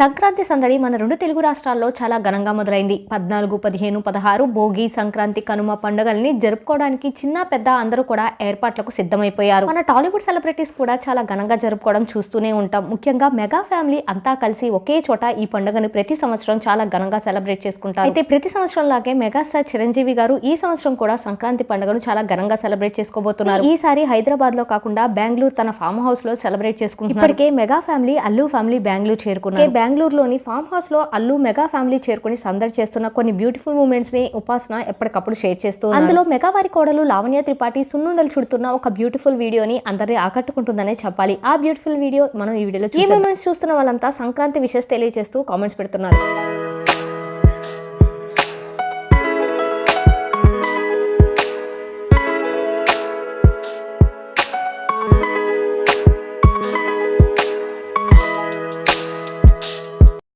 సంక్రాంతి సందడి మన రెండు తెలుగు రాష్ట్రాల్లో చాలా ఘనంగా మొదలైంది. పద్నాలుగు పదిహేను పదహారు భోగి సంక్రాంతి కనుమ పండుగల్ని జరుపుకోవడానికి చిన్న పెద్ద అందరూ కూడా ఏర్పాట్లకు సిద్ధమైపోయారు. మన టాలీవుడ్ సెలబ్రిటీస్ కూడా చాలా ఘనంగా జరుపుకోవడం చూస్తూనే ఉంటాం. ముఖ్యంగా మెగా ఫ్యామిలీ అంతా కలిసి ఒకే చోట ఈ పండుగను ప్రతి సంవత్సరం చాలా ఘనంగా సెలబ్రేట్ చేసుకుంటారు. అయితే ప్రతి సంవత్సరం లాగే మెగాస్టార్ చిరంజీవి గారు ఈ సంవత్సరం కూడా సంక్రాంతి పండుగను చాలా ఘనంగా సెలబ్రేట్ చేసుకోబోతున్నారు. ఈసారి హైదరాబాద్లో కాకుండా బెంగళూరు తన ఫామ్ హౌస్లో సెలబ్రేట్ చేసుకుంటున్నారు. ఇప్పటికే mega family Allu family Bengaluru చేరుకున్నారు. బెంగళూరులోని ఫామ్ హౌస్లో అల్లు మెగా ఫ్యామిలీ చేరుకుని సందడి చేస్తున్న కొన్ని బ్యూటిఫుల్ మూమెంట్స్ని ఉపాసన ఎప్పటికప్పుడు షేర్ చేస్తూ. అందులో మెగా వారి కోడలు లావణ్య త్రిపాఠి సున్నుండలు చుడుతున్న ఒక బ్యూటిఫుల్ వీడియోని అందరినీ ఆకట్టుకుంటుందనే చెప్పాలి. ఆ బ్యూటిఫుల్ వీడియో మనం ఈ వీడియోలో ఈ మూమెంట్స్ చూస్తున్న వాళ్ళంతా సంక్రాంతి విషెస్ తెలియజేస్తూ కామెంట్స్ పెడుతున్నారు.